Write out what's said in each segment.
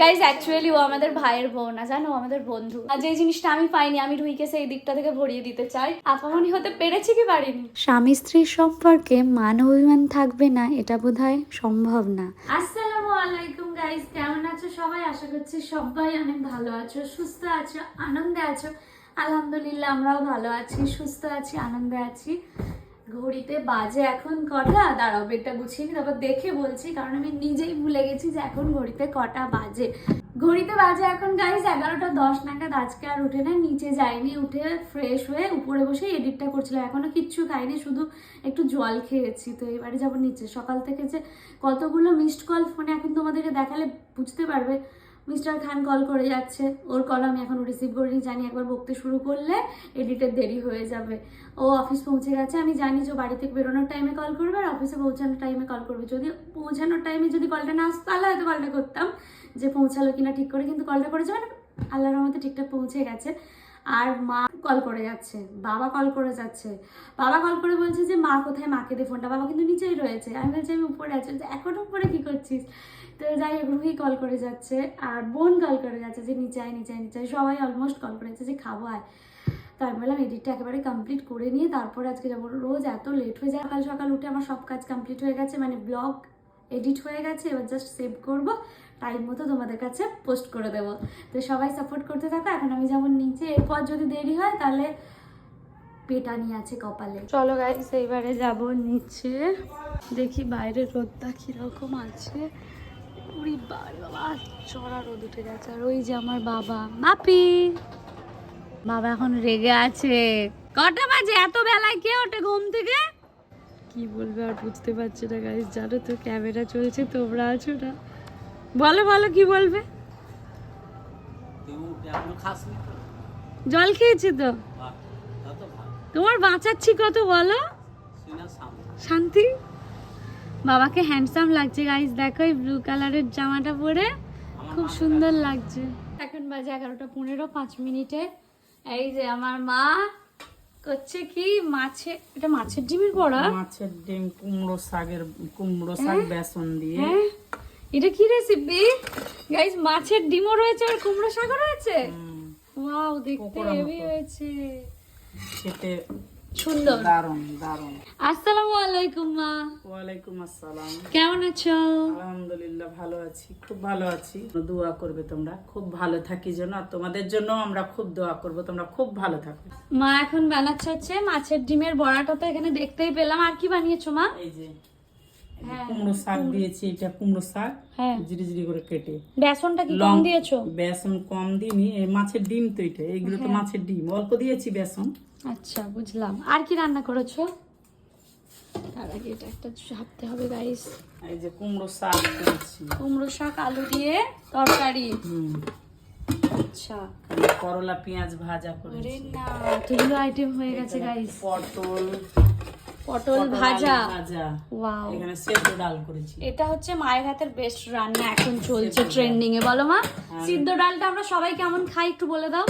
Guys actually ও আমাদের ভাইয়ের বোন না জানো আমাদের বন্ধু। আর যে জিনিসটা আমি পাইনি আমি রুহিকে সেই দিকটা থেকে ভরিয়ে দিতে চাই। আপামনি হতে পেরেছি কি পারিনি? স্বামী স্ত্রীর সম্পর্কে মান অভিমান থাকবে না এটা বোধহয় সম্ভব না। আসসালামু আলাইকুম গাইজ কেমন আছো সবাই? আশা করছি সবাই অনেক ভালো আছো সুস্থ আছো আনন্দে আছো। আলহামদুলিল্লাহ আমরাও ভালো আছি সুস্থ আছি আনন্দে আছি। ঘড়িতে বাজে এখন কটা? দাঁড়াও বেডটা গুছিয়ে নি, তারপর দেখে বলছি, কারণ আমি নিজেই ভুলে গেছি যে এখন ঘড়িতে কটা বাজে। ঘড়িতে বাজে এখন গাইজ এগারোটা দশ নাগাদ, আজকে আর উঠে না নিচে যাইনি, উঠে ফ্রেশ হয়ে উপরে বসে এডিটটা করছিলাম, এখনও কিচ্ছু খাইনি, শুধু একটু জল খেয়েছি, তো এবারে যাব নিচে। সকাল থেকে যে কতগুলো মিসড কল ফোনে এখন তোমাদেরকে দেখালে বুঝতে পারবে মিস্টার খান কল করে যাচ্ছে। ওর কল আমি এখন রিসিভ করিনি, জানি একবার বকতে শুরু করলে এডিটের দেরি হয়ে যাবে। ও অফিস পৌঁছে গেছে, আমি জানি যে বাড়ি থেকে বেরোনোর টাইমে কল করবে আর অফিসে পৌঁছানোর টাইমে কল করবে। যদি পৌঁছানোর টাইমে যদি কলটা না আসতো, তাহলে হয়তো কলটা করতাম যে পৌঁছালো কিনা ঠিক করে, কিন্তু কলটা করেছে মানে আল্লাহর রহমতে ঠিকঠাক পৌঁছে গেছে। আর মা কল করে যাচ্ছে, বাবা কল করে যাচ্ছে। বাবা কল করে বলছে যে, মা কোথায়? মাকে দে ফোনটা। বাবা কিন্তু নিচেই রয়েছে। আমি বলছি, আমি উপরে আছি। এখন উপরে কী করছিস? তো যাই হোক, রুহি কল করে যাচ্ছে, আর বোন কল করে যাচ্ছে যে, নিচে আয় নিচে আয়, নিচে সবাই অলমোস্ট কল করে যাচ্ছে যে, খাব, আয়। তো আমি বললাম এডিটটা একেবারে কমপ্লিট করে নিয়ে তারপর আজকে যাব। রোজ এত লেট হয়ে যায়। সকাল সকাল উঠে আমার সব কাজ কমপ্লিট হয়ে গেছে মানে ব্লগ এডিট হয়ে গেছে, এবার জাস্ট সেভ করব। টাইম মতো তোমাদের কাছে পোস্ট করে দেবো। তো সবাই সাপোর্ট করতে থাকো, এখন আমি যেমন নিচে। এরপর যদি দেরি হয়, তাহলে পেটানি আছে কপালে। চলো গাইস এইবারে যাব নিচে। দেখি বাইরের রোদটা কীরকম আছে। উড়ি বাড়ি বাবা, চড়া রোদ উঠে গেছে। আর ওই যে আমার বাবা, মাপি। বাবা এখন রেগে আছে। কটা বাজে? এত বেলায় কে ওঠে ঘুম থেকে? কি বলবে আর বুঝতে পারছি না গাইস জানো তো ক্যামেরা চলছে, তোমরা আছো না। বলো বলো কি বলবে? জল খেয়েছি তো? তোমার বাঁচাচ্ছি কত বলো? শান্তি। বাবাকে হ্যান্ডসাম লাগছে গাইস দেখো এই ব্লু কালারের জামাটা পরে। খুব সুন্দর লাগছে। এখন বাজে এগারোটা পনেরো পাঁচ মিনিটে। এই যে আমার মা করছে কি? মাছে এটা মাছের ডিমের বড়া? মাছের ডিম কুমড়ো শাকের কুমড়ো শাক বেসন দিয়ে। হ্যাঁ? এটা কি রেসিপি গাইস মাছের ডিমও রয়েছে আর কুমড়ো শাকও রয়েছে? ওয়াও দেখতে হেভি হয়েছে। খেতে সুন্দর। দারুণ দারুণ। আসসালামু আলাইকুম মা। ওয়ালাইকুম আসসালাম। কেমন আছো? আলহামদুলিল্লাহ ভালো আছি খুব ভালো আছি। দোয়া করবে তোমরা খুব ভালো থাকি যেন আর তোমাদের জন্য আমরা খুব দোয়া করব তোমরা খুব ভালো থাকো। মা এখন বানাচ্ছে হচ্ছে মাছের ডিমের বড়াটা তো এখানে দেখতেই পেলাম। আর কি বানিয়েছো মা? এই যে কুমড়ো শাক দিয়েছি এটা কুমড়ো শাক হ্যাঁ। জিরি জিরি করে কেটে। বেসনটা কি কম দিয়েছ? বেসন কম দিইনি এই মাছের ডিম তো এটা এইগুলো হ্যাঁ। তো মাছের ডিম অল্প দিয়েছি বেসন। আচ্ছা বুঝলাম। আর কি রান্না করেছ? তার আগে এটা একটা ভাবতে হবে গাইস এই যে কুমড়ো শাক করেছি কুমড়ো শাক আলু দিয়ে তরকারি। হুম। আচ্ছা। করলা পেঁয়াজ ভাজা আরে না এতগুলো আইটেম হয়ে গেছে গাইস পটল পটল ভাজা। ওয়াও। এখানে সেদ্ধ ডাল করেছি। এটা হচ্ছে মায়ের হাতের বেস্ট রান্না এখন চলছে ট্রেন্ডিং এ। বলো মা সিদ্ধ ডালটা আমরা সবাই কেমন খাই একটু বলে দাও।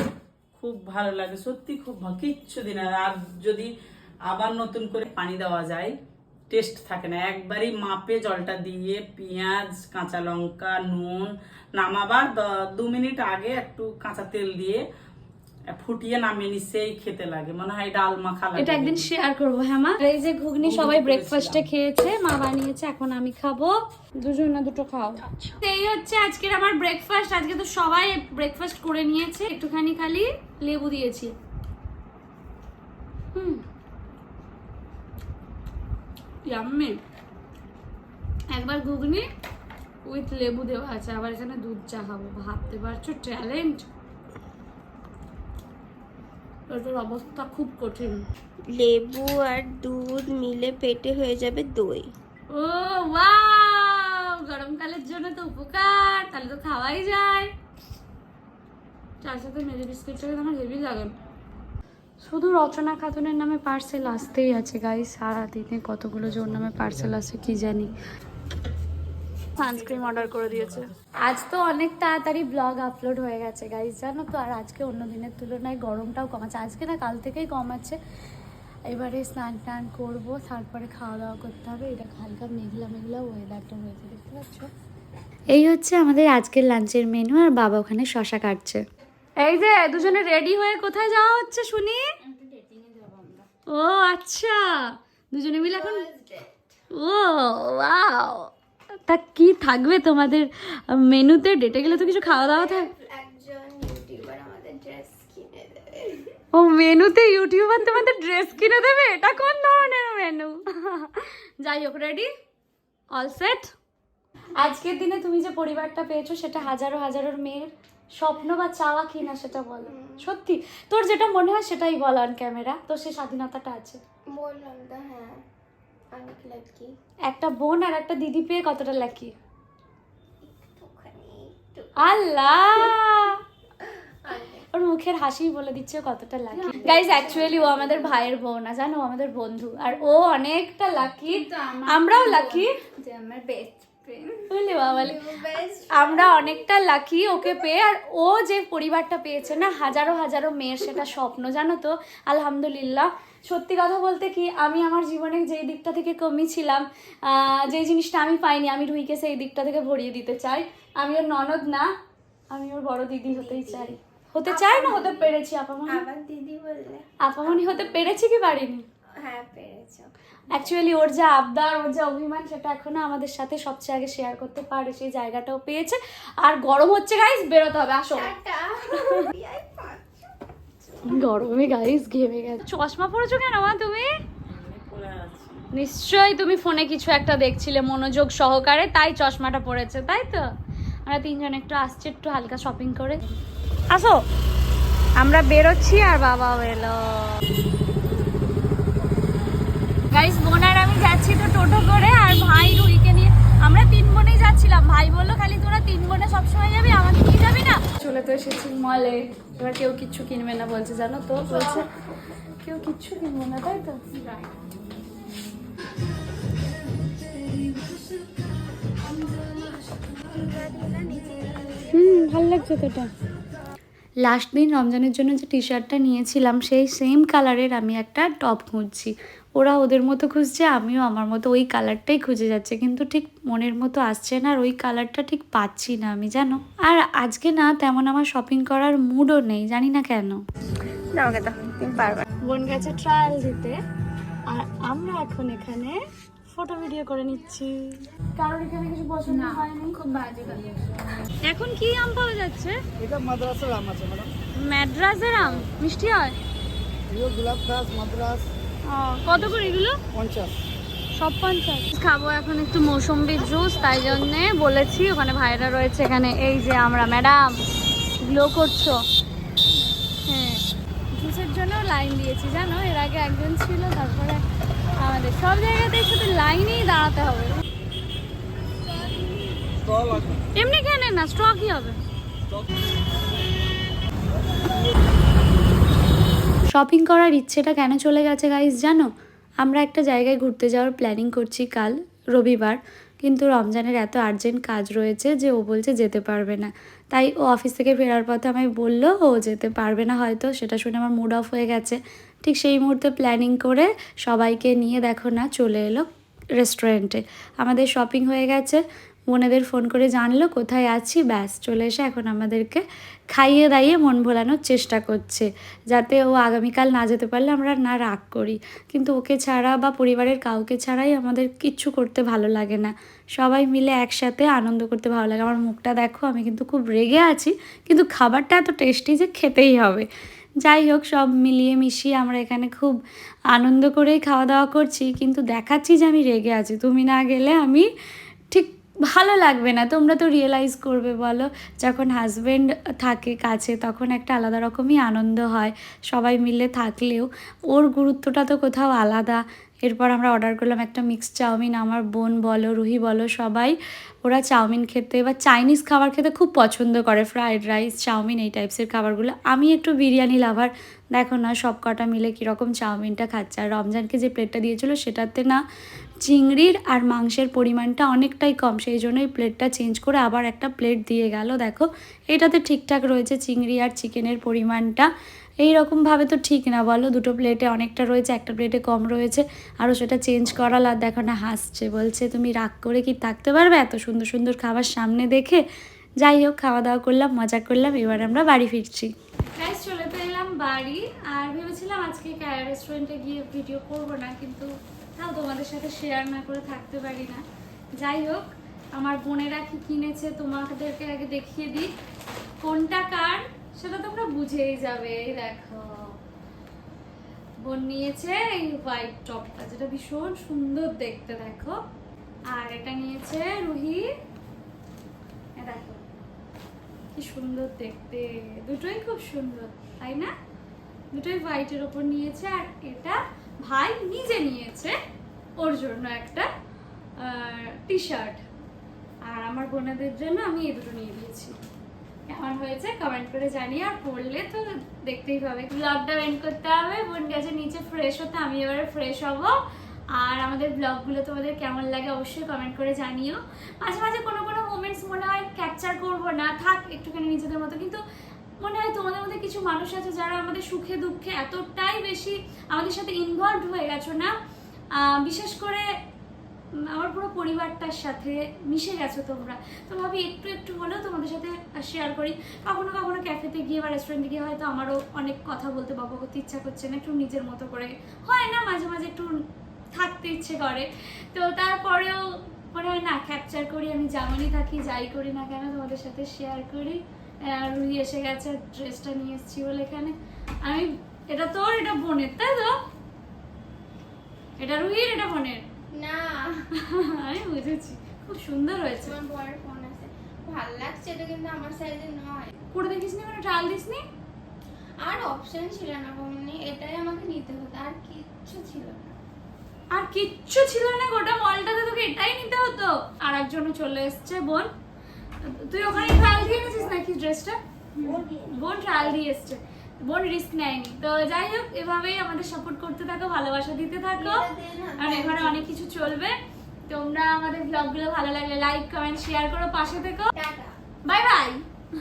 খুব ভালো লাগে সত্যি খুব ভালো কিচ্ছু দিন। আর আর যদি আবার নতুন করে পানি দেওয়া যায় টেস্ট থাকে না। একবারই মাপে জলটা দিয়ে পেঁয়াজ কাঁচা লঙ্কা নুন নামাবার দু মিনিট আগে একটু কাঁচা তেল দিয়ে ফুটিয়ে নামিয়ে খেতে লাগে। মনে হয় ডাল মাখা লাগে এটা একদিন শেয়ার করব হ্যাঁ মা? এই যে ঘুগনি সবাই ব্রেকফাস্টে খেয়েছে মা বানিয়েছে এখন আমি খাব। দুজন না দুটো খাও। এই হচ্ছে আজকের আমার ব্রেকফাস্ট আজকে তো সবাই ব্রেকফাস্ট করে নিয়েছে। একটুখানি খালি লেবু দিয়েছি। হুম। ইয়াম্মি একবার ঘুগনি উইথ লেবু দেওয়া আছে। আবার এখানে দুধ চা খাব। ভাবতে পারছ ট্যালেন্ট এটার অবস্থা খুব কঠিন। লেবু আর দুধ মিলে পেটে হয়ে যাবে দই। ও ওয়াও! গরমকালের জন্য তো উপকার তাহলে তো খাওয়াই যায়। চার সাথে মেরি বিস্কিটটা কিন্তু আমার হেভি লাগে। শুধু রচনা খাতুনের নামে পার্সেল আসতেই আছে গাই সারা দিনে কতগুলো জোর নামে পার্সেল আসে কি জানি। সানস্ক্রিন অর্ডার করে দিয়েছে। আজ তো অনেক তাড়াতাড়ি ব্লগ আপলোড হয়ে গেছে গাইস জানো তো? আর আজকে অন্য দিনের তুলনায় গরমটাও কমাচ্ছে আজকে না কাল থেকেই কমাচ্ছে এবারে স্নান টান করব তারপরে খাওয়া দাওয়া করতে হবে। এটা হালকা মেঘলা মেঘলা ওয়েদারটা হয়েছে দেখতে পাচ্ছ? এই হচ্ছে আমাদের আজকের লাঞ্চের মেনু আর বাবা ওখানে শশা কাটছে। এই যে দুজনে রেডি হয়ে কোথায় যাওয়া হচ্ছে শুনি? ও আচ্ছা। দুজনে মিলে এখন ও ওয়াও তা কি থাকবে তোমাদের? মেনুতে ডেটে গেলে তো কিছু খাওয়া দাওয়া থাক। আমাদের ড্রেস কিনে ও মেনুতে ইউটিউবার তোমাদের ড্রেস কিনে দেবে? এটা কোন ধরনের মেনু যাই হোক রেডি অল সেট আজকের দিনে তুমি যে পরিবারটা পেয়েছ সেটা হাজারো হাজারোর মেয়ের স্বপ্ন বা চাওয়া কি না সেটা বলো। সত্যি? তোর যেটা মনে হয় সেটাই বল অন ক্যামেরা তো সে স্বাধীনতাটা আছে। বললাম তো হ্যাঁ। একটা বোন আর একটা দিদি পেয়ে কতটা লাকি? আল্লাহ! ওর মুখের হাসি বলে দিচ্ছে কতটা লাকি। গাইজ অ্যাকচুয়ালি ও আমাদের ভাইয়ের বোন না জানো আমাদের বন্ধু আর ও অনেকটা লাকি। আমরাও লাকি। যে আমার বেস্ট বুঝলি বাবালে আমরা অনেকটা লাকি ওকে পেয়ে আর ও যে পরিবারটা পেয়েছে না হাজারো হাজারো মেয়ের সেটা স্বপ্ন জানো তো? আলহামদুলিল্লাহ। সত্যি কথা বলতে কি আমি আমার জীবনে যেই দিকটা থেকে কমই ছিলাম যেই জিনিসটা আমি পাইনি আমি রুহিকে সেই দিকটা থেকে ভরিয়ে দিতে চাই। আমি ওর ননদ না আমি ওর বড় দিদি হতেই চাই। হতে চাই না হতে পেরেছি আপামনি? আবার দিদি বললে। আপামনি হতে পেরেছি কি পারিনি? হ্যাঁ পেরেছ। অ্যাকচুয়ালি ওর যা আবদার ওর যা অভিমান সেটা এখনও আমাদের সাথে সবচেয়ে আগে শেয়ার করতে পারে সেই জায়গাটাও পেয়েছে। আর গরম হচ্ছে গাইস বেরোতে হবে আসো। গরমে গাইস ঘেমে গেছে। চশমা পরেছো কেন মা তুমি? নিশ্চয়ই তুমি ফোনে কিছু একটা দেখছিলে মনোযোগ সহকারে তাই চশমাটা পড়েছে তাই তো? আমরা তিনজন একটু আসছি একটু হালকা শপিং করে। আসো। আমরা বেরোচ্ছি আর বাবাও এলো। গাইস বোন আর আমি যাচ্ছি তো টোটো করে আর ভাই রুহিকে নিয়ে। আমরা তিন বোনেই যাচ্ছিলাম। ভাই বলল, খালি তোরা তিন বোনে সবসময় যাবি আমাকে নিয়ে যাবি না? চলে তো এসেছি মলে এবার কেউ কিচ্ছু কিনবে না বলছে, জানো তো, বলছে, কেউ কিচ্ছু কিনবে না, তাই তো? হুম, ভালো লাগছে তো এটা। লাস্ট দিন রমজানের জন্য যে টি শার্টটা নিয়েছিলাম সেই সেম কালারের আমি একটা টপ খুঁজছি। ওরা ওদের মতো খুঁজছে আমিও আমার মতো ওই কালারটাই খুঁজে যাচ্ছে। কিন্তু ঠিক মনের মতো আসছে না আর ওই কালারটা ঠিক পাচ্ছি না আমি জানো? আর আজকে না তেমন আমার শপিং করার মুডও নেই জানি না কেন। বোন গেছে ট্রায়াল দিতে আর আমরা এখন এখানে ফটো ভিডিও করে নিচ্ছি। কারোর এখানে কিছু পছন্দ হয়নি? খুব বাজে এখন কি আম পাওয়া যাচ্ছে? এটা মাদ্রাসার আম আছে ম্যাডাম ম্যাড্রাসের আম? মিষ্টি হয়? এগুলো গোলাপ গাছ মাদ্রাস। কত করে এগুলো? পঞ্চাশ। সব পঞ্চাশ। খাব এখন একটু মৌসম্বির জুস তাই জন্যে বলেছি ওখানে ভাইরা রয়েছে এখানে। এই যে আমরা ম্যাডাম গ্লো করছ। হ্যাঁ। জুসের জন্য লাইন দিয়েছি জানো? এর আগে একজন ছিল তারপরে আমাদের সব জায়গাতেই শুধু লাইনেই দাঁড়াতে হবে। এমনি কেন না স্ট্র কি হবে। শপিং করার ইচ্ছেটা কেন চলে গেছে গাইস জানো? আমরা একটা জায়গায় ঘুরতে যাওয়ার প্ল্যানিং করছি কাল রবিবার, কিন্তু রমজানের এত আর্জেন্ট কাজ রয়েছে যে ও বলছে যেতে পারবে না। তাই ও অফিস থেকে ফেরার পথে আমায় বলল, ও যেতে পারবে না হয়তো, সেটা শুনে আমার মুড অফ হয়ে গেছে। ঠিক সেই মুহূর্তে প্ল্যানিং করে সবাইকে নিয়ে দেখো না চলে এলো রেস্টুরেন্টে আমাদের শপিং হয়ে গেছে। বোনেদের ফোন করে জানলো, কোথায় আছি? ব্যাস, চলে এসে এখন আমাদেরকে খাইয়ে দাইয়ে মন ভোলানোর চেষ্টা করছে। যাতে ও আগামীকাল না যেতে পারলে আমরা না রাগ করি। কিন্তু ওকে ছাড়া বা পরিবারের কাউকে ছাড়াই আমাদের কিচ্ছু করতে ভালো লাগে না। সবাই মিলে একসাথে আনন্দ করতে ভালো লাগে। আমার মুখটা দেখো, আমি কিন্তু খুব রেগে আছি, কিন্তু খাবারটা এত টেস্টি যে খেতেই হবে। যাই হোক, সব মিলিয়ে মিশিয়ে আমরা এখানে খুব আনন্দ করেই খাওয়া দাওয়া করছি। কিন্তু দেখাচ্ছি যে আমি রেগে আছি। তুমি না গেলে আমি ঠিক ভালো লাগবে না। তোমরা তো রিয়েলাইজ করবে, বলো। যখন হাজব্যান্ড থাকে কাছে, তখন একটা আলাদা রকমই আনন্দ হয়। সবাই মিলে থাকলেও। ওর গুরুত্বটা তো কোথাও আলাদা। এরপর আমরা অর্ডার করলাম একটা মিক্স চাউমিন। আমার বোন বলো, রুহি বলো, সবাই ওরা চাউমিন খেতে বা চাইনিজ খাবার খেতে খুব পছন্দ করে। ফ্রায়েড রাইস চাউমিন এই টাইপসের খাবারগুলো। আমি একটু বিরিয়ানি লাভার দেখো না, সব কটা মিলে কীরকম চাউমিনটা খাচ্ছে। আর রমজানকে যে প্লেটটা দিয়েছিল, সেটাতে না চিংড়ির আর মাংসের পরিমাণটা অনেকটাই কম। সেই জন্যই প্লেটটা চেঞ্জ করে আবার একটা প্লেট দিয়ে গেল। দেখো, এটাতে ঠিকঠাক রয়েছে চিংড়ি আর চিকেনের পরিমাণটা। এই রকমভাবে তো ঠিক না, বলো? দুটো প্লেটে অনেকটা রয়েছে, একটা প্লেটে কম রয়েছে। আরও সেটা চেঞ্জ করাল আর দেখো না, হাসছে, বলছে, তুমি রাগ করে কি থাকতে পারবে এত সুন্দর সুন্দর খাবার সামনে দেখে? যাই হোক খাওয়া দাওয়া করলাম, মজা করলাম, এবার আমরা বাড়ি ফিরছি। চলে তো এলাম বাড়ি, আর ভেবেছিলাম আজকে রেস্টুরেন্টে গিয়ে ভিডিও করব না, কিন্তু তাও তোমাদের সাথে শেয়ার না করে থাকতে পারি না। যাই হোক, আমার বোনেরা কি কিনেছে তোমাদেরকে আগে দেখিয়ে দিই। কোনটা কার সেটা তোমরা বুঝেই যাবে দেখো। বোন নিয়েছে এই হোয়াইট টপটা যেটা ভীষণ সুন্দর দেখতে, দেখো। আর এটা নিয়েছে রুহি। দেখো, কি সুন্দর দেখতে। দুটোই খুব সুন্দর, তাই না? দুটোই হোয়াইটের ওপর নিয়েছে, আর এটা ভাই নিজে নিয়েছে ওর জন্য একটা টি শার্ট আর আমার বোনেদের জন্য আমি এই দুটো নিয়ে দিয়েছি। কেমন হয়েছে? কমেন্ট করে জানিয়ে, আর পড়লে তো দেখতেই পাবে। ব্লগটা এন্ড করতে হবে। বোন গেছে নিচে ফ্রেশ হতে, আমি এবারে ফ্রেশ হব। আর আমাদের ব্লগগুলো তোমাদের কেমন লাগে অবশ্যই কমেন্ট করে জানিও। মাঝে মাঝে কোনো কোনো মোমেন্টস মনে হয় ক্যাপচার করব না। থাক, একটুখানি নিজেদের মতো। কিন্তু মনে হয় তোমাদের মধ্যে কিছু মানুষ আছে যারা আমাদের সুখে, দুঃখে এতটাই বেশি আমাদের সাথে ইনভলভ হয়ে গেছো না? বিশেষ করে আমার পুরো পরিবারটার সাথে মিশে গেছো তোমরা। তো ভাবি, একটু একটু হলেও তোমাদের সাথে শেয়ার করি। কখনো কখনো ক্যাফেতে গিয়ে বা রেস্টুরেন্টে গিয়ে হয়তো আমারও অনেক কথা বলতে বাবা করতে ইচ্ছা করছে না, একটু নিজের মতো করে। হয় না, মাঝে মাঝে একটু থাকতে ইচ্ছে করে। তো তারপরেও মনে হয়, না ক্যাপচার করি, আমি যেমনই থাকি, যাই করি না কেন তোমাদের সাথে শেয়ার করি। রুহি এসে গেছে ড্রেসটা নিয়ে এসেছি বলে এখানে। আমি, এটা তোর, এটা বোনের, তাই তো? এটা রুহির এটা বোনের? না। আমি বুঝেছি। খুব সুন্দর হয়েছে। তোমার বড় ফোন আছে। ভালো লাগছে এটা কিন্তু আমার সাইজে নয়। পরে দেখিস নি মানে ট্রায়াল দিস নি আর অপশন ছিল না বমনি এটাই আমাকে নিতে হতো। আর কিচ্ছু ছিল না। আর কিচ্ছু ছিল না গোটা মলটাতে তোকে এটাই নিতে হতো। আর একজনও চলে এসছে বোন। তুই ওখানে ট্রায়াল দিয়ে নিয়েছিস নাকি ড্রেসটা বোন ট্রায়াল দিয়ে এসছে। বোন রিস্ক নেয়নি। তো যাই হোক এভাবেই আমাদের সাপোর্ট করতে থাকো ভালোবাসা দিতে থাকো। আর এখানে অনেক কিছু চলবে। তোমরা আমাদের ব্লগগুলো ভালো লাগলে লাইক কমেন্ট শেয়ার করো পাশে থেকো। Bye bye